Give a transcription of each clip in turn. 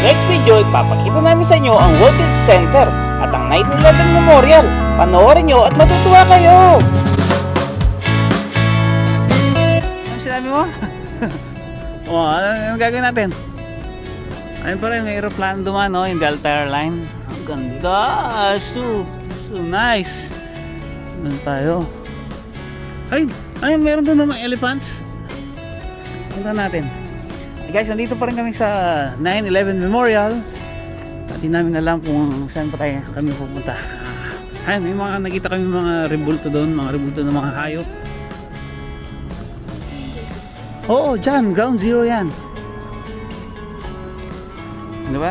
next video, ipapakita namin sa inyo ang World Trade Center at ang 9-11 Memorial. Panoorin nyo at matutuwa kayo! Ano sinabi mo? oh, ano, ano gagawin natin? Ayun pa rin, may aeroplano dumaan, no? Yung Delta Airline. Ang ganda! So, so nice! Doon tayo. Ay, ay, meron doon mga elephants. Punta natin. Eh, guys, nandito pa rin kami sa 9-11 Memorial. Hindi namin alam kung saan pa tayo kami pupunta. Ah, Ayun, may mga nakita kami mga rebulto doon, mga rebulto ng mga hayop. Oo, dyan, ground zero yan. Di ba?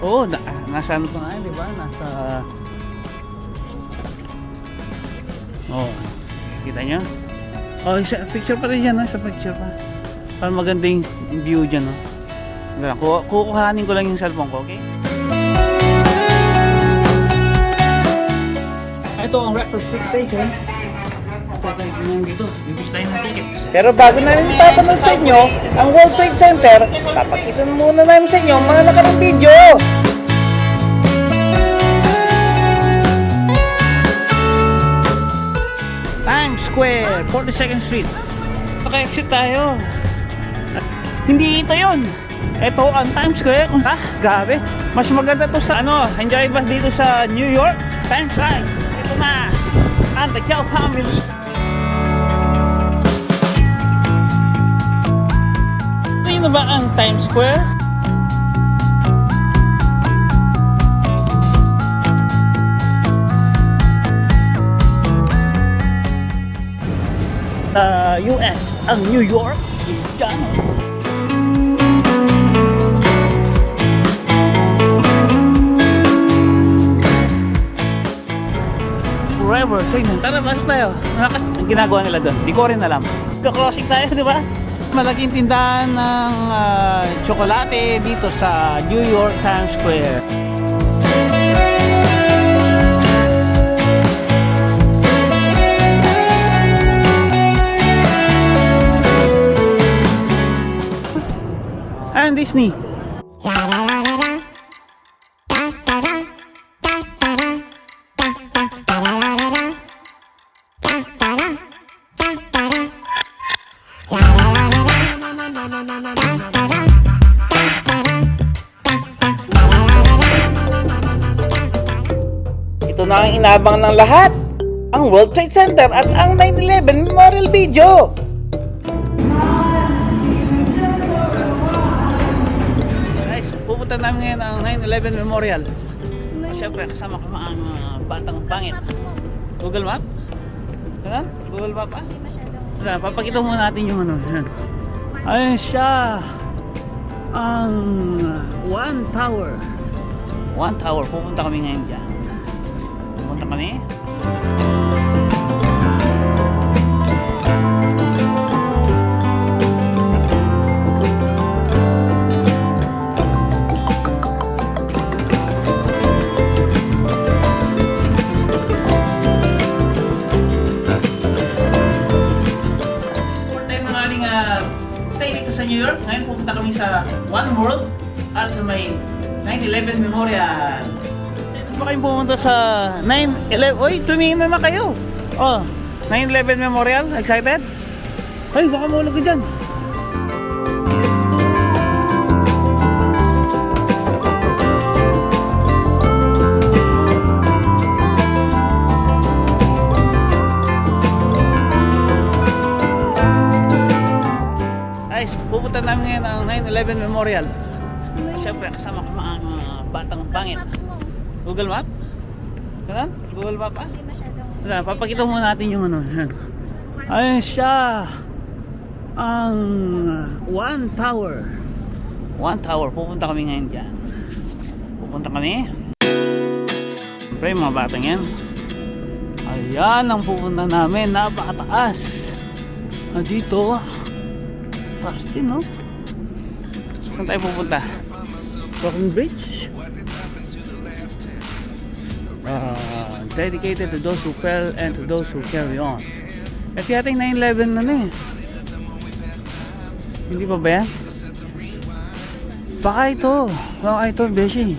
Oo, na, nasa ano pa nga, di ba? Nasa... Oo, kita nyo? Oh, isa, picture pa rin yan, no? Sa picture pa. Para maganda yung view dyan, no? Ganun, ku- kukuhanin ko lang yung cellphone ko, okay? Ito ang record 6 station. Tatay ko lang dito. Tayo ng. Pero bago namin ipapanood sa inyo ang World Trade Center, papakita muna namin sa inyo ang mga nakarang video. Square, 42nd Street. Naka-exit tayo. Hindi ito yun. Ito ang Times Square. Ha? Grabe. Mas maganda to sa ano, enjoy ba dito sa New York? Times Square. Ito na. Ang The Chow Family. Ito na ba ang Times Square? Sa US, ang New York. Diyan. Forever. Tingnan, tara, pasok tayo. Ang ginagawa nila doon, di ko rin alam. Ka-crossing tayo, di ba? Malaking tindahan ng ah, tsokolate dito sa New York Times Square. Ayan, Disney. Ito na ang inabang ng lahat. Ang World Trade Center at ang 9-11 Memorial Video. Pupunta namin ngayon ang 9-11 Memorial. Ah, Siyempre, kasama ko mga uh, batang pangit. Google Map? Ganun? Google Map pa? Wala, papakita muna natin yung ano. Yan. Ayun siya. Ang One Tower. One Tower. Pupunta kami ngayon dyan. Pupunta kami. For stay dito sa New York. Ngayon pupunta kami sa One World at sa may 9-11 Memorial. Dito ba kayong pumunta sa 9-11? Uy, tumingin naman kayo. Oh, 9-11 Memorial. Excited? Ay, baka mahulog ka dyan. 7 Memorial. Siyempre, kasama ko mga uh, batang pangit. Google Map? Ganun? Google Map ah? pa? Hindi Papakita mo natin yung ano. Ayun siya. Ang One Tower. One Tower. Pupunta kami ngayon dyan. Pupunta kami. Siyempre, mga batang yan. Ayan ang pupunta namin. Napakataas. Dito. Taas din, no? Saan tayo pupunta? Brooklyn Bridge? Uh, dedicated to those who fell and to those who carry on. Kasi ating 9-11 na na eh. Hindi pa ba yan? Baka ito. Baka ito, Beshi.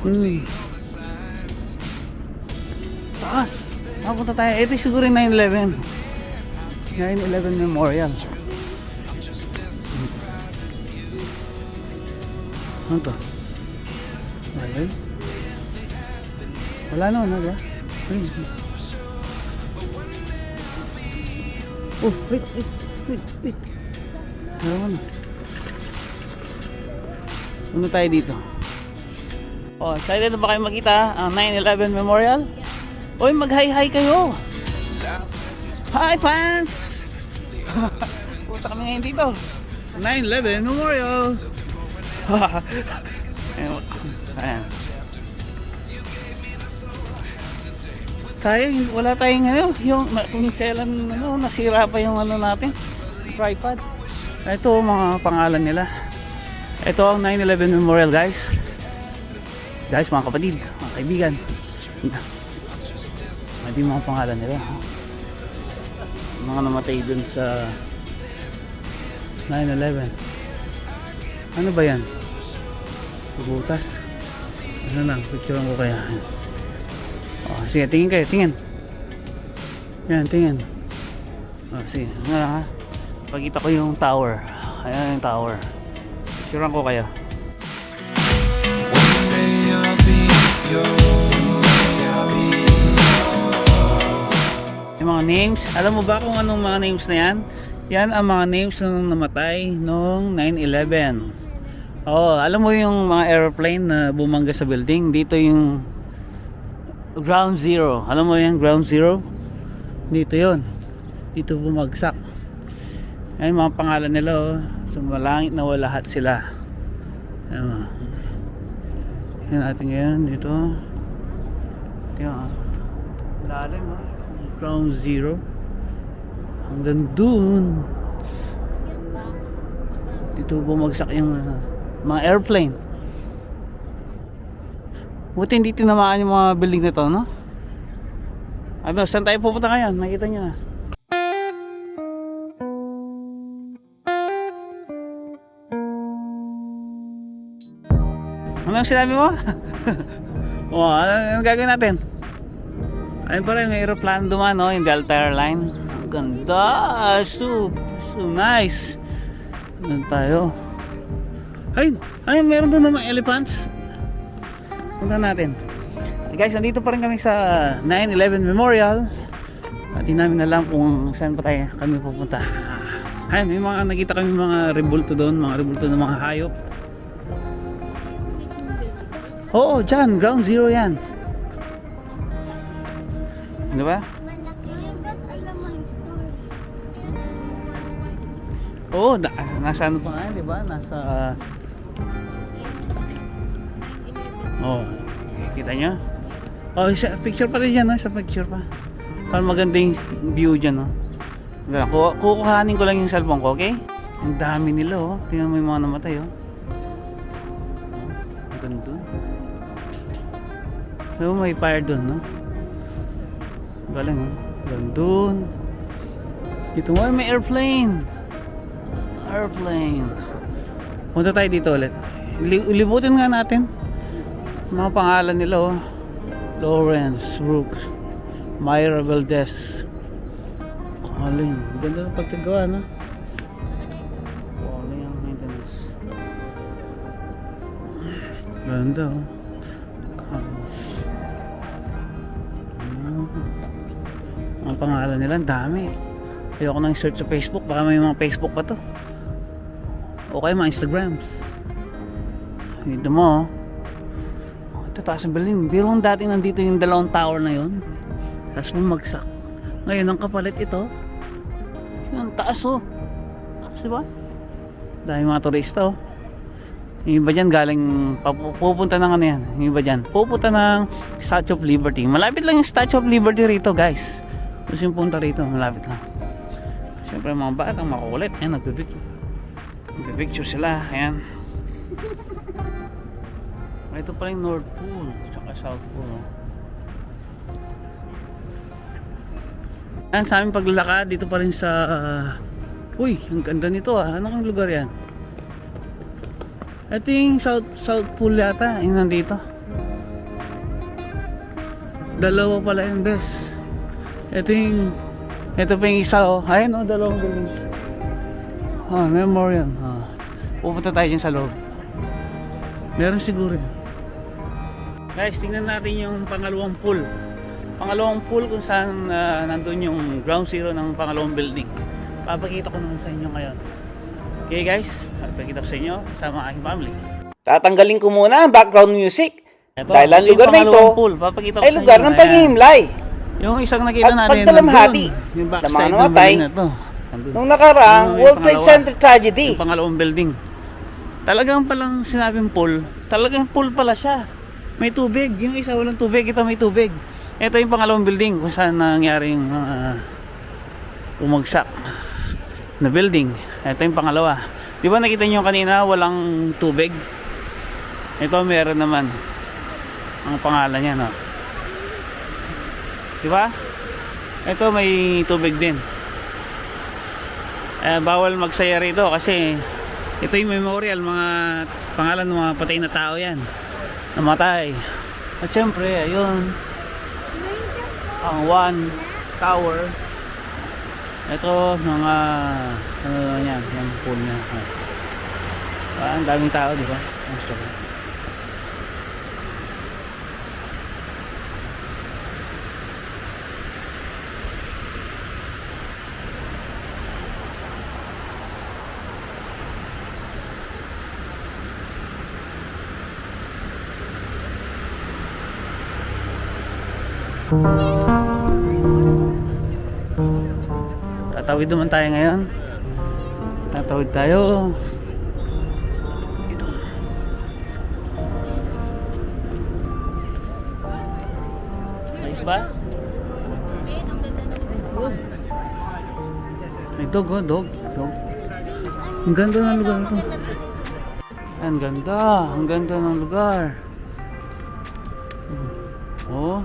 Hmm. Taas. Makapunta tayo. Ito siguro yung 9-11. 9-11 Memorial. Ano to? Ayun. Wala naman, ano ba? Ayun. Oh, wait, wait, wait, wait. Mo na? Ano tayo dito? Oh, excited na ba kayo makita ang 9-11 Memorial? Uy, mag-hi-hi kayo! Hi, fans! Punta kami ngayon dito. 9-11 Memorial! Ayan. Sayang, wala tayong ano, yung kung kailan ano, nasira pa yung ano natin, tripod. Ito mga pangalan nila. Ito ang 9-11 Memorial guys. Guys, mga kapatid, mga kaibigan. Hindi mga pangalan nila. Mga namatay dun sa 9-11. Ano ba yan? Butas. Ano lang, picture ko kaya. Oh, sige, tingin kayo, tingin. Yan, tingin. Oh, sige, ano lang ha. Pagkita ko yung tower. Ayan yung tower. Picturean ko kayo. Yung mga names, alam mo ba kung anong mga names na yan? Yan ang mga names ng namatay noong 9-11. Oh, alam mo yung mga airplane na bumangga sa building? Dito yung ground zero. Alam mo yung ground zero? Dito yon. Dito bumagsak. Ay mga pangalan nila oh. Sumalangit na lahat sila. Ayun. Yan natin ngayon dito. Tingnan ah. Lalim ah. Ground zero. Hanggang dun. Dito bumagsak yung ah, mga airplane. Buti hindi tinamaan yung mga building na to, no? Ano, saan tayo pupunta ngayon? Nakita niyo na. Ano ang sinabi mo? oh, ano, ano gagawin natin? Ayun pa rin, may aeroplano dumaan, no? Yung Delta Airline. Ang ganda! So, so nice! Doon tayo. Ay, ay, meron doon naman elephants. Punta natin. Guys, nandito pa rin kami sa 9-11 Memorial. At di namin alam kung saan pa tayo kami pupunta. Ayun, may mga nakita kami mga rebulto doon, mga rebulto ng mga hayop. Oo, dyan, ground zero yan. Di ba? Oo, na, nasa ano pa nga, di ba? Nasa... Oh, kita nyo? Oh, isa, picture pa rin yan, no? Sa picture pa. Para maganda yung view dyan, no? Ku- kukuhanin ko lang yung cellphone ko, okay? Ang dami nila, oh. Tingnan mo yung mga namatay, oh. Ang ganda. Diba may fire dun, no? Galing, oh. Gandun. Dito mo, may airplane. Airplane. Punta tayo dito ulit. Li- Libutin nga natin. Mga pangalan nila, oh. Lawrence, Brooks, Myra Valdez. Calling. Ganda ng pagkagawa, no? Calling ang maintenance. Ganda, oh. Ang pangalan nila, ang dami. Ayoko nang search sa Facebook. Baka may mga Facebook pa to. O kaya mga Instagrams. Dito mo, oh. Ito taas ng building. Biro dati nandito yung dalawang tower na yon. Tapos bumagsak. Ngayon, ang kapalit ito. Yung taas oh. Taas diba? Dahil mga turista oh. Yung iba dyan galing, pupunta ng ano yan. Yung iba dyan, pupunta ng Statue of Liberty. Malapit lang yung Statue of Liberty rito guys. Gusto yung punta rito, malapit lang. Siyempre mga batang makukulit. Ayan, nagpipicture. Nagpipicture sila. Ayan. Ito pa rin North Pole. Tsaka South Pole. Oh. Ayan sa aming paglalakad dito pa rin sa Uy, ang ganda nito ah. Ano kang lugar yan? Ito yung South, South Pool yata. Yung nandito. Dalawa pala yung best. Ito yung... Ito pa yung isa oh. Ayan oh, dalawang building. Ah, memorial. Ah. Pupunta tayo dyan sa loob. Meron siguro yun. Guys, tingnan natin yung pangalawang pool. Pangalawang pool kung saan ah, nandun yung ground zero ng pangalawang building. Papakita ko naman sa inyo ngayon. Okay guys, papakita ko sa inyo sama ang aking family. Tatanggalin ko muna ang background music. Ito, Dahil ang lugar na ito pool. Papakita ko ay lugar ng Ayan. paghihimlay. Yung isang nakita At natin pagdalamhati nandun, yung backside ng building na to. Nandun. Nung nakaraang Yung World Trade. Center tragedy. Yung pangalawang building. Talagang palang sinabing pool, talagang pool pala siya. May tubig. Yung isa walang tubig, ito may tubig. Ito yung pangalawang building kung saan nangyaring uh, umagsak na building. Ito yung pangalawa. Di ba nakita nyo kanina walang tubig? Ito meron naman. Ang pangalan niya, no? Di ba? Ito may tubig din. Eh, bawal magsaya rito kasi ito yung memorial mga pangalan ng mga patay na tao yan namatay. At syempre ayun. Ang one tower. Ito mga ano yan yung pool niya. Ah, ang daming tao di ang sorry. Tatawid naman tayo ngayon. Tatawid tayo. Nice ba? May dog oh, dog. Dog. Ang ganda ng lugar ito. Ang ganda. Ang ganda ng lugar. Oh.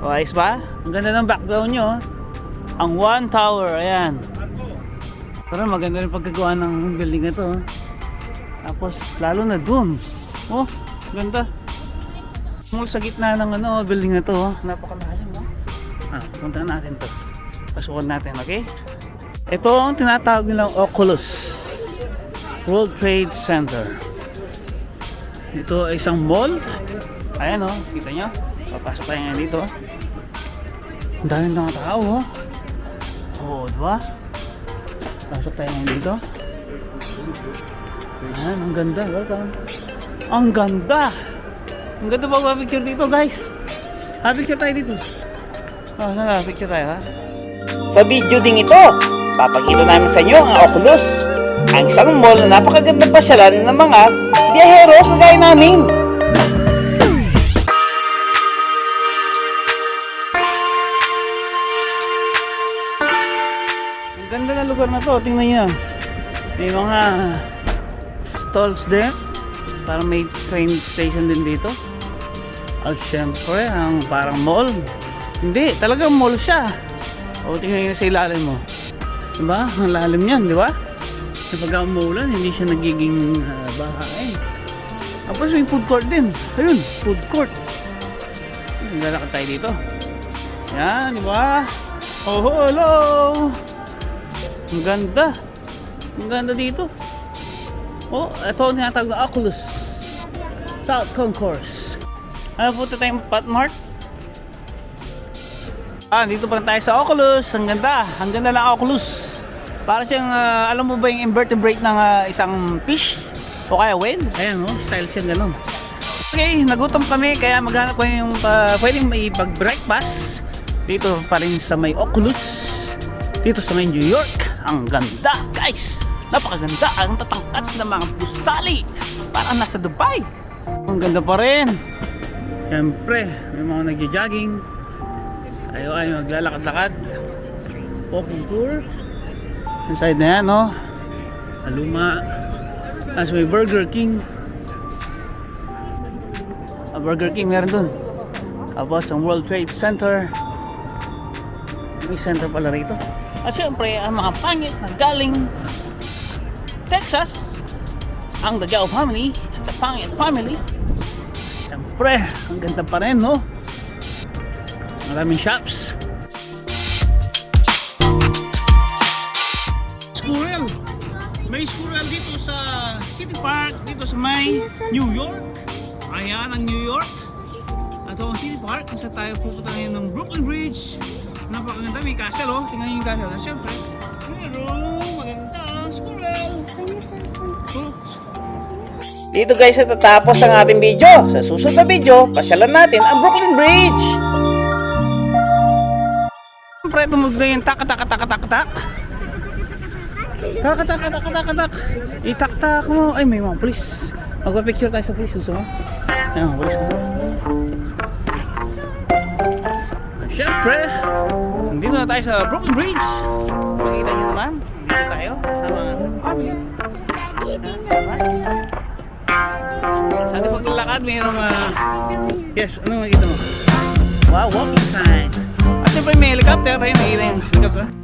O, ayos ba? Ang ganda ng background nyo. oh. Ang One Tower, ayan. Pero maganda rin pagkagawa ng building na to. oh. Tapos, lalo na dun. Oh, ganda. Mall sa gitna ng ano, building na to. oh. Napakalalim, oh. Ah, punta natin to. Pasukan natin, okay? Ito ang tinatawag nilang Oculus. World Trade Center. Ito ay isang mall. Ayan oh, kita nyo? Papasok tayo ngayon dito. Ang daming mga tao oh. Oo, di ba? Pasok tayo ngayon dito. Ayan, ang ganda. Welcome. Ang ganda! Ang ganda ba picture dito guys? Ha, picture tayo dito. Oh, sana picture tayo ha? Sa video ding ito, papakita namin sa inyo ang Oculus. Ang isang mall na napakagandang pasyalan ng mga biyaheros na gaya namin. Lugar na to, tingnan nyo. May mga stalls din. Parang may train station din dito. At syempre, ang parang mall. Hindi, talagang mall siya. O tingnan nyo sa ilalim mo. Diba? Ang lalim yan, di ba? Kapag umuulan, hindi siya nagiging uh, bahay. Tapos may food court din. Ayun, food court. Naglalakad tayo dito. Yan, di ba? Oh, hello! Ang ganda. Ang ganda dito. Oh, ito ang tinatawag na Oculus. South Concourse. Ano punta tayong Patmart? Ah, dito pa tayo sa Oculus. Ang ganda. Ang ganda ng Oculus. Para siyang, ah, alam mo ba yung invertebrate ng ah, isang fish? O kaya whale? Ayan, oh, style siyang ganun. Okay, nagutom kami kaya maghanap ko yung uh, pwedeng may pag-breakfast dito pa rin sa may Oculus dito sa may New York. Ang ganda, guys! Napakaganda ang tatangkat ng mga gusali. Parang nasa Dubai. Ang ganda pa rin. Siyempre, may mga nagja-jogging. Tayo ay maglalakad-lakad. Walking tour. Yung side na yan, no? Aluma. As may Burger King. Ah, Burger King meron dun. Tapos ang World Trade Center. May center pala rito. At syempre, ang mga pangit na galing Texas, ang Dagao family, at the Pangit family. Syempre, ang ganda pa rin, no? Maraming shops. Squirrel! May squirrel dito sa City Park, dito sa may New York. Ayan ang New York. Ito ang City Park, kung saan tayo pupunta ngayon ng Brooklyn Bridge. Napakaganda, may castle oh. Tingnan niyo yung castle. At syempre, meron maganda squirrel. Oh, Dito guys natatapos ang ating video. Sa susunod na video, pasyalan natin ang Brooklyn Bridge. Siyempre, tumugod na yung tak tak tak tak tak. Tak tak tak tak tak. Itak-tak mo. Ay, may mga pulis. Magpa-picture tayo sa pulis. Gusto mo? Ay, mga pulis mo. Siyempre, nandito na tayo sa Brooklyn Bridge. Makikita nyo naman. Nandito tayo. Tingnan mo. Sa ating paglalakad, mayroong uh, Yes, ano makikita mo? Wow, walking sign. At siyempre may helicopter. Ayun, nakikita yung helicopter.